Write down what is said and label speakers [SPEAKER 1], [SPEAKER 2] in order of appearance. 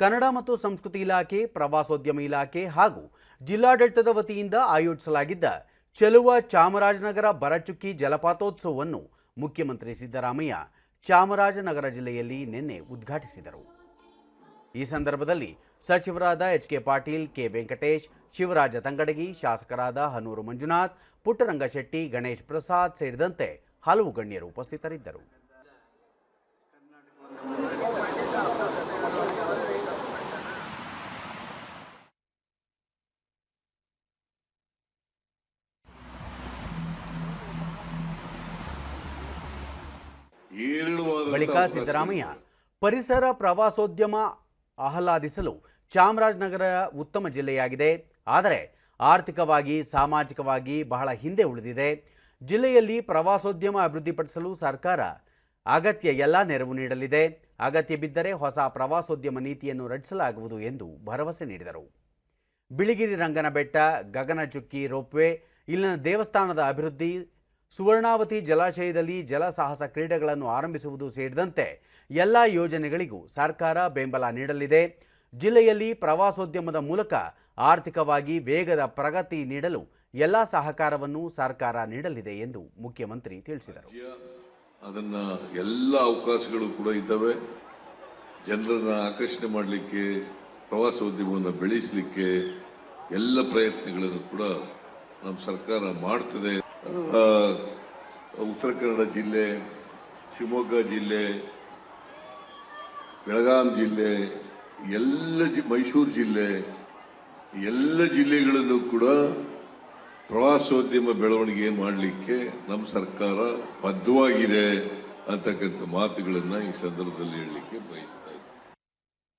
[SPEAKER 1] ಕನ್ನಡ ಮತ್ತು ಸಂಸ್ಕೃತಿ ಇಲಾಖೆ, ಪ್ರವಾಸೋದ್ಯಮ ಇಲಾಖೆ ಹಾಗೂ ಜಿಲ್ಲಾಡಳಿತದ ವತಿಯಿಂದ ಆಯೋಜಿಸಲಾಗಿದ್ದ ಚೆಲುವ ಚಾಮರಾಜನಗರ ಬರಚುಕ್ಕಿ ಜಲಪಾತೋತ್ಸವವನ್ನು ಮುಖ್ಯಮಂತ್ರಿ ಸಿದ್ದರಾಮಯ್ಯ ಚಾಮರಾಜನಗರ ಜಿಲ್ಲೆಯಲ್ಲಿ ನಿನ್ನೆ ಉದ್ಘಾಟಿಸಿದರು. ಈ ಸಂದರ್ಭದಲ್ಲಿ ಸಚಿವರಾದ H K Patil, K Venkatesh, Shivaraj Tangadagi, ಶಾಸಕರಾದ ಹನೂರು ಮಂಜುನಾಥ್, ಪುಟ್ಟರಂಗಶೆಟ್ಟಿ, ಗಣೇಶ್ ಪ್ರಸಾದ್ ಸೇರಿದಂತೆ ಹಲವು ಗಣ್ಯರು ಉಪಸ್ಥಿತರಿದ್ದರು. ಬಳಿಕ ಸಿದ್ದರಾಮಯ್ಯ ಪರಿಸರ ಪ್ರವಾಸೋದ್ಯಮ ಆಹ್ಲಾದಿಸಲು ಚಾಮರಾಜನಗರ ಉತ್ತಮ ಜಿಲ್ಲೆಯಾಗಿದೆ. ಆದರೆ ಆರ್ಥಿಕವಾಗಿ ಸಾಮಾಜಿಕವಾಗಿ ಬಹಳ ಹಿಂದೆ ಉಳಿದಿದೆ. ಜಿಲ್ಲೆಯಲ್ಲಿ ಪ್ರವಾಸೋದ್ಯಮ ಅಭಿವೃದ್ಧಿಪಡಿಸಲು ಸರ್ಕಾರ ಅಗತ್ಯ ಎಲ್ಲ ನೆರವು ನೀಡಲಿದೆ. ಅಗತ್ಯ ಬಿದ್ದರೆ ಹೊಸ ಪ್ರವಾಸೋದ್ಯಮ ನೀತಿಯನ್ನು ರಚಿಸಲಾಗುವುದು ಎಂದು ಭರವಸೆ ನೀಡಿದರು. ಬಿಳಿಗಿರಿ ರಂಗನ ಬೆಟ್ಟ ಗಗನಚುಕ್ಕಿ ರೋಪ್ವೆ ಇಲ್ಲಿನ ದೇವಸ್ಥಾನದ ಅಭಿವೃದ್ಧಿ ಸುವರ್ಣಾವತಿ ಜಲಾಶಯದಲ್ಲಿ ಜಲಸಾಹಸ ಕ್ರೀಡೆಗಳನ್ನು ಆರಂಭಿಸುವುದು ಸೇರಿದಂತೆ ಎಲ್ಲ ಯೋಜನೆಗಳಿಗೂ ಸರ್ಕಾರ ಬೆಂಬಲ ನೀಡಲಿದೆ. ಜಿಲ್ಲೆಯಲ್ಲಿ ಪ್ರವಾಸೋದ್ಯಮದ ಮೂಲಕ ಆರ್ಥಿಕವಾಗಿ ವೇಗದ ಪ್ರಗತಿ ನೀಡಲು ಎಲ್ಲ ಸಹಕಾರವನ್ನು ಸರ್ಕಾರ ನೀಡಲಿದೆ ಎಂದು ಮುಖ್ಯಮಂತ್ರಿ ತಿಳಿಸಿದರು.
[SPEAKER 2] ಅದನ್ನು ಎಲ್ಲ ಅವಕಾಶಗಳು ಕೂಡ ಇದ್ದಾವೆ. ಜನರನ್ನು ಆಕರ್ಷಣೆ ಮಾಡಲಿಕ್ಕೆ, ಪ್ರವಾಸೋದ್ಯಮವನ್ನು ಬೆಳೆಸಲಿಕ್ಕೆ ಎಲ್ಲ ಪ್ರಯತ್ನಗಳನ್ನು ಕೂಡ ನಮ್ಮ ಸರ್ಕಾರ ಮಾಡ್ತದೆ. ಉತ್ತರ ಕನ್ನಡ ಜಿಲ್ಲೆ, ಶಿವಮೊಗ್ಗ ಜಿಲ್ಲೆ, ಬೆಳಗಾಂ ಜಿಲ್ಲೆ, ಎಲ್ಲ ಮೈಸೂರು ಜಿಲ್ಲೆ, ಎಲ್ಲ ಜಿಲ್ಲೆಗಳಲ್ಲೂ ಕೂಡ ಪ್ರವಾಸೋದ್ಯಮ ಬೆಳವಣಿಗೆ ಮಾಡಲಿಕ್ಕೆ ನಮ್ಮ ಸರ್ಕಾರ ಬದ್ಧವಾಗಿದೆ ಅಂತಕ್ಕಂಥ ಮಾತುಗಳನ್ನು ಈ ಸಂದರ್ಭದಲ್ಲಿ ಹೇಳಲಿಕ್ಕೆ ಬಯಸ್ತೀನಿ.